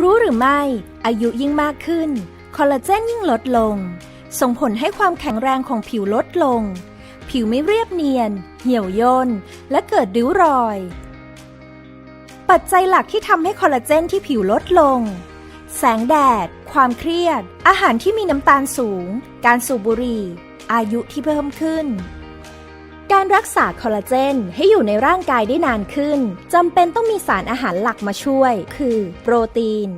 รู้หรือไม่ อายุยิ่งมากขึ้น คอลลาเจนยิ่งลดลง ส่งผลให้ความแข็งแรงของผิวลดลง ผิวไม่เรียบเนียน เหี่ยวย่น และเกิดริ้วรอย ปัจจัยหลักที่ทำให้คอลลาเจนที่ผิวลดลง แสงแดด ความเครียด อาหารที่มีน้ำตาลสูง การสูบบุหรี่ อายุที่เพิ่มขึ้น การรักษาคอลลาเจนให้อยู่ในร่างกายได้นานขึ้นจำเป็นต้องมีสารอาหารหลักมาช่วย คือ โปรตีน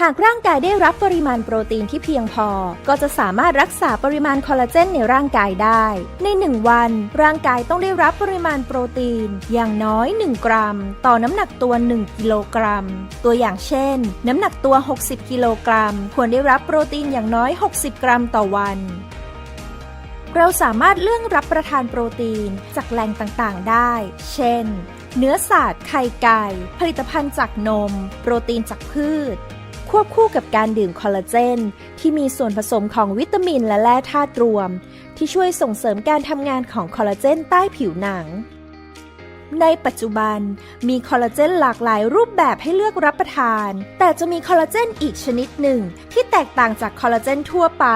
หากร่างกายได้รับปริมาณโปรตีนที่เพียงพอ ก็จะสามารถรักษาปริมาณคอลลาเจนในร่างกายได้ ใน 1 วัน ร่างกายต้องได้รับปริมาณโปรตีน อย่างน้อย 1 กรัม ต่อน้ำหนักตัว 1 กิโลกรัม ตัวอย่างเช่น น้ำหนักตัว 60 กิโลกรัม ควรได้รับโปรตีนอย่างน้อย 60 กรัมต่อวัน เราสามารถเลือกรับประทานโปรตีนจากแหล่งต่างๆ ได้ เช่น เนื้อสัตว์ ไข่ไก่ ผลิตภัณฑ์จากนม โปรตีนจากพืช ควบคู่กับการดื่มคอลลาเจน ที่มีส่วนผสมของวิตามินและแร่ธาตุรวม ที่ช่วยส่งเสริมการทำงานของคอลลาเจนใต้ผิวหนัง ในปัจจุบันมีคอลลาเจนหลากหลายรูปแบบให้เลือกรับประทาน แต่จะมีคอลลาเจนอีกชนิดหนึ่งที่แตกต่างจากคอลลาเจนทั่วไป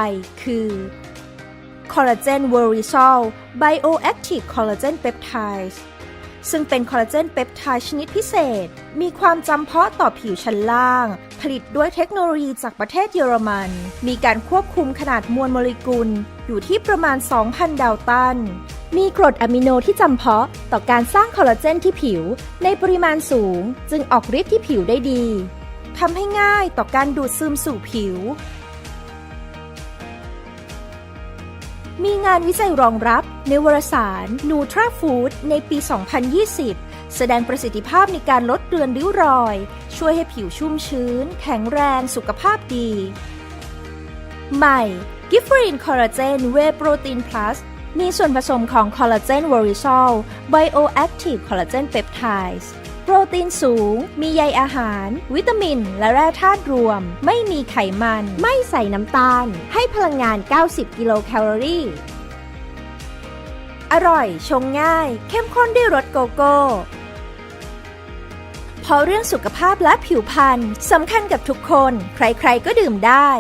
คือ คอลลาเจนเวอริซอล Bioactive Collagen Peptides ซึ่งเป็นคอลลาเจนเปปไทด์ชนิดพิเศษ มีความจำเพาะต่อผิวชั้นล่าง ผลิตด้วยเทคโนโลยีจากประเทศเยอรมัน มีการควบคุมขนาดมวลโมเลกุล อยู่ที่ประมาณ 2,000 ดาวตัน มีกรดอะมิโนที่จำเพาะต่อการสร้างคอลลาเจนที่ผิว ในปริมาณสูง จึงออกฤทธิ์ที่ผิวได้ดีทำให้ง่ายต่อการดูดซึมสู่ผิว มีงานวิจัยรองรับในวารสาร Nutra Food ในปี 2020 แสดงประสิทธิภาพในการลดเรือนริ้วรอย ช่วยให้ผิวชุ่มชื้น แข็งแรงสุขภาพดี ใหม่ g i f f r i n Collagen Whey Protein Plus มีส่วนผสมของคอลลาเจนวอริซอล Bioactive Collagen Peptides โปรตีนสูง มีใยอาหาร วิตามิน และแร่ธาตุรวม ไม่มีไขมัน ไม่ใส่น้ำตาล ให้พลังงาน 90 กิโลแคลอรี่ อร่อย ชงง่าย เข้มข้นด้วยรสโกโก้เพราะเรื่องสุขภาพและผิวพรรณสำคัญกับทุกคน ใครๆก็ดื่มได้